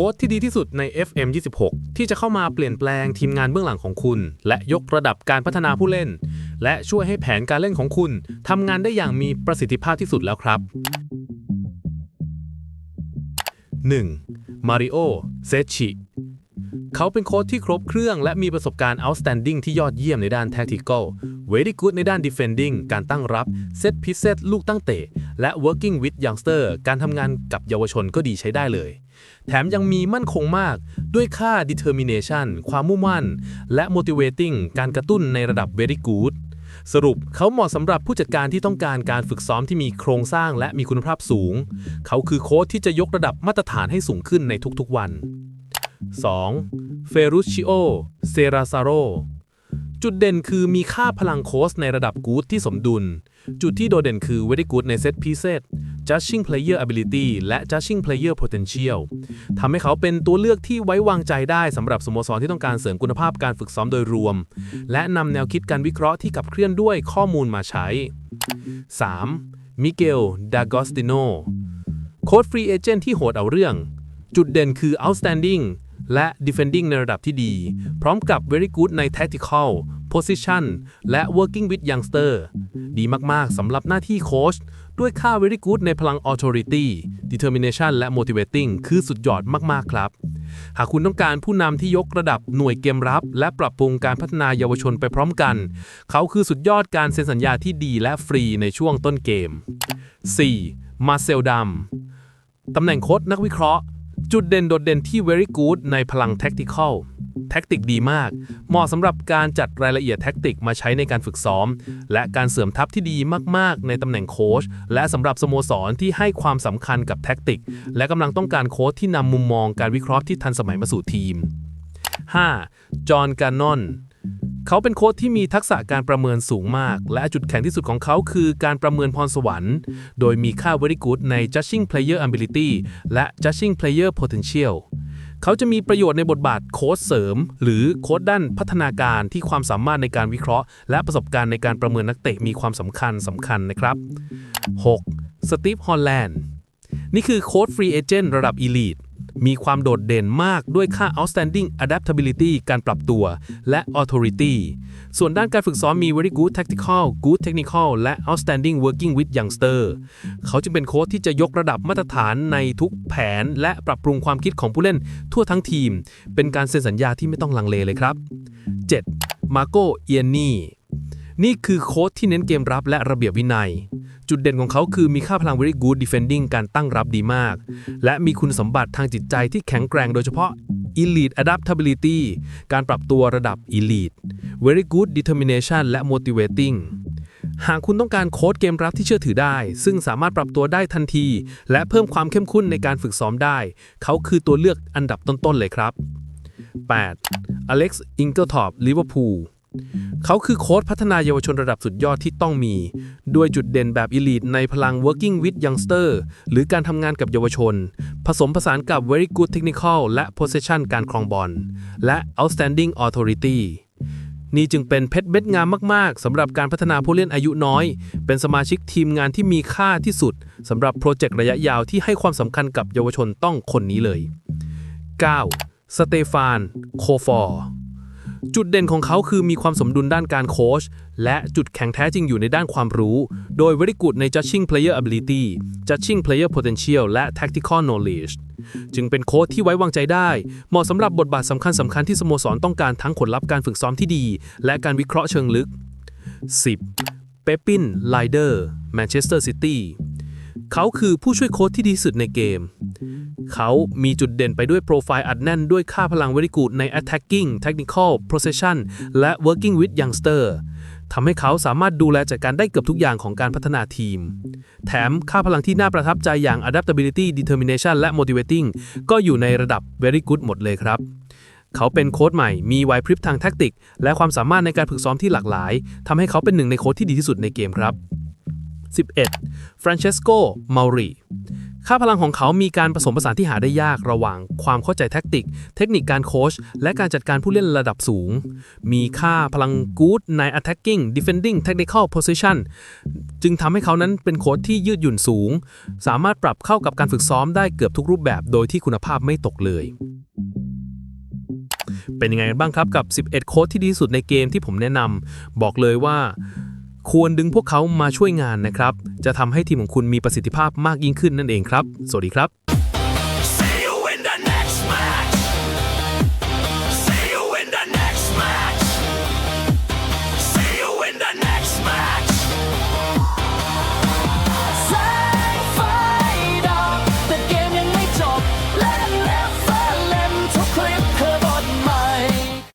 ค้ดที่ดีที่สุดใน FM 26 ที่จะเข้ามาเปลี่ยนแปลงทีมงานเบื้องหลังของคุณ และยกระดับการพัฒนาผู้เล่น และช่วยให้แผนการเล่นของคุณทำงานได้อย่างมีประสิทธิภาพที่สุดแล้วครับ 1. มาริโอเซชิเขาเป็นโค้ชที่ครบเครื่องและมีประสบการณ์ outstanding ที่ยอดเยี่ยมในด้าน tactical very good ในด้าน defending การตั้งรับ set piece ลูกตั้งเตะ และ working with youngster การทำงานกับเยาวชนก็ดีใช้ได้เลย แถมยังมีมั่นคงมากด้วยค่า determination ความมุ่งมั่น และ motivating การกระตุ้นในระดับ very good สรุปเขาเหมาะสำหรับผู้จัดการที่ต้องการการฝึกซ้อมที่มีโครงสร้างและมีคุณภาพสูง เขาคือโค้ชที่จะยกระดับมาตรฐานให้สูงขึ้นในทุกๆวัน 2. เฟรุชิโอ เซราซาโร จุดเด่นคือมีค่าพลังโค้ชในระดับกู๊ดที่สมดุล จุดที่โดดเด่นคือ very good ในเซตพีเซต judging player ability และ judging player potential ทำให้เขาเป็นตัวเลือกที่ไว้วางใจได้สำหรับสโมสรที่ต้องการเสริมคุณภาพการฝึกซ้อมโดยรวม และนำแนวคิดการวิเคราะห์ที่ขับเคลื่อนด้วยข้อมูลมาใช้ 3. มิเกล ดากอสติโน โค้ดฟรีเอเจนต์ที่โหดเอาเรื่อง จุดเด่นคือ outstanding และ defending ในระดับที่ดี พร้อมกับ very good ใน tactical position และ working with youngster ดีมาก ๆ สำหรับหน้าที่โค้ช ด้วยค่า very good ในพลัง authority determination และ motivating คือสุดยอดมาก ๆ ครับ หากคุณต้องการผู้นำที่ยกระดับหน่วยเกมรับ และปรับปรุงการพัฒนาเยาวชนไปพร้อมกัน เขาคือสุดยอดการเซ็นสัญญาที่ดีและฟรีในช่วงต้นเกม 4. มาเซลดัมตำแหน่งโค้ชนักวิเคราะห์ จุดเด่นโดดเด่นที่ very good ในพลัง tactical ท็กติกดีมาก เหมาะสำหรับการจัดรายละเอียดแท็กติกมาใช้ในการฝึกซ้อม และการเสริมทัพที่ดีมากๆ ในตำแหน่งโค้ชและสำหรับสโมสรที่ให้ความสำคัญกับแท็กติก และกำลังต้องการโค้ชที่นำมุมมองการวิเคราะห์ที่ทันสมัยมาสู่ทีม 5. จอห์นการนอนเขาเป็นโค้ชที่มีทักษะการประเมินสูงมาก และจุดแข็งที่สุดของเขาคือการประเมินพรสวรรค์ โดยมีค่า very good ใน judging player ability และ judging player potential เขาจะมีประโยชน์ในบทบาทโค้ชเสริม หรือโค้ชด้านพัฒนาการที่ความสามารถในการวิเคราะห์ และประสบการณ์ในการประเมินนักเตะมีความสำคัญสำคัญนะครับ 6. สตีฟฮอลแลนด์นี่คือโค้ดฟรีเอเจนต์ระดับอีลีท มีความโดดเด่นมากด้วยค่า outstanding adaptability การปรับตัว และ authority ส่วนด้านการฝึกซ้อมมี very good tactical good technical และ outstanding working with youngster เขาจึงเป็นโค้ชที่จะยกระดับมาตรฐานในทุกแผน และปรับปรุงความคิดของผู้เล่นทั่วทั้งทีม เป็นการเซ็นสัญญาที่ไม่ต้องลังเลเลยครับ 7. มาโกเอียนนี่นี่คือโค้ชที่เน้นเกมรับและระเบียบวินัย จุดเด่นของเขาคือมีค่าพลัง very good defending การตั้งรับดีมาก และมีคุณสมบัติทางจิตใจที่แข็งแกร่งโดยเฉพาะ elite adaptability การปรับตัวระดับ elite very good determination และ motivating หากคุณต้องการโค้ดเกมรับที่เชื่อถือได้ ซึ่งสามารถปรับตัวได้ทันที และเพิ่มความเข้มข้นในการฝึกซ้อมได้ เขาคือตัวเลือกอันดับต้นๆเลยครับ 8. Alex Inglethorpe Liverpool เเขาคือโค้ชพัฒนาเยาวชนระดับสุดยอดที่ต้องมี ด้วยจุดเด่นแบบ Elite ในพลัง Working with Youngster หรือการทำงานกับเยาวชน ผสมผสานกับ Very Good Technical และ Possession การครองบอล และ Outstanding Authority นี่จึงเป็นเพชรเม็ดงามมาก ๆสำหรับการพัฒนาผู้เล่นอายุน้อย เป็นสมาชิกทีมงานที่มีค่าที่สุดสำหรับโปรเจกต์ระยะยาวที่ให้ความสำคัญกับเยาวชนต้องคนนี้เลย 9. สเตฟาน โคฟอร์ จุดเด่นของเขาคือมีความสมดุลด้านการโค้ชและจุดแข็งแท้จริงอยู่ในด้านความรู้ โดย very good ใน judging player ability judging player potential และ tactical knowledge จึงเป็นโค้ชที่ไว้วางใจได้ เหมาะสำหรับบทบาทสำคัญสำคัญที่สโมสรต้องการทั้งผลลัพธ์การฝึกซ้อมที่ดี และการวิเคราะห์เชิงลึก 10. เปปินไลเดอร์แมนเชสเตอร์ซิตี้เขาคือผู้ช่วยโค้ชที่ดีสุดในเกม เขามีจุดเด่นไปด้วยโปรไฟล์อัดแน่นด้วยค่าพลัง very good ใน attacking technical possession และ working with youngster ทำให้เขาสามารถดูแลจัดการได้เกือบทุกอย่างของการพัฒนาทีม แถมค่าพลังที่น่าประทับใจอย่าง adaptability determination และ motivating ก็อยู่ในระดับ very good หมดเลยครับ เขาเป็นโค้ชใหม่ มีไหวพริบทางแท็กติก และความสามารถในการฝึกซ้อมที่หลากหลาย ทำให้เขาเป็นหนึ่งในโค้ชที่ดีที่สุดในเกมครับ 11 Francesco Mauri ค่าพลังของเขามีการผสมผสานที่หาได้ยากระหว่างความเข้าใจแท็กติก เทคนิคการโค้ช และการจัดการผู้เล่นระดับสูง มีค่าพลัง good ใน attacking defending technical position จึงทำให้เขานั้นเป็นโค้ชที่ยืดหยุ่นสูง สามารถปรับเข้ากับการฝึกซ้อมได้เกือบทุกรูปแบบโดยที่คุณภาพไม่ตกเลย เป็นยังไงกันบ้างครับกับ 11 โค้ดที่ดีที่สุดในเกมที่ผมแนะนำบอกเลยว่า ควรดึงพวกเขามาช่วยงานนะครับ จะทำให้ทีมของคุณมีประสิทธิภาพมากยิ่งขึ้นนั่นเองครับ สวัสดีครับ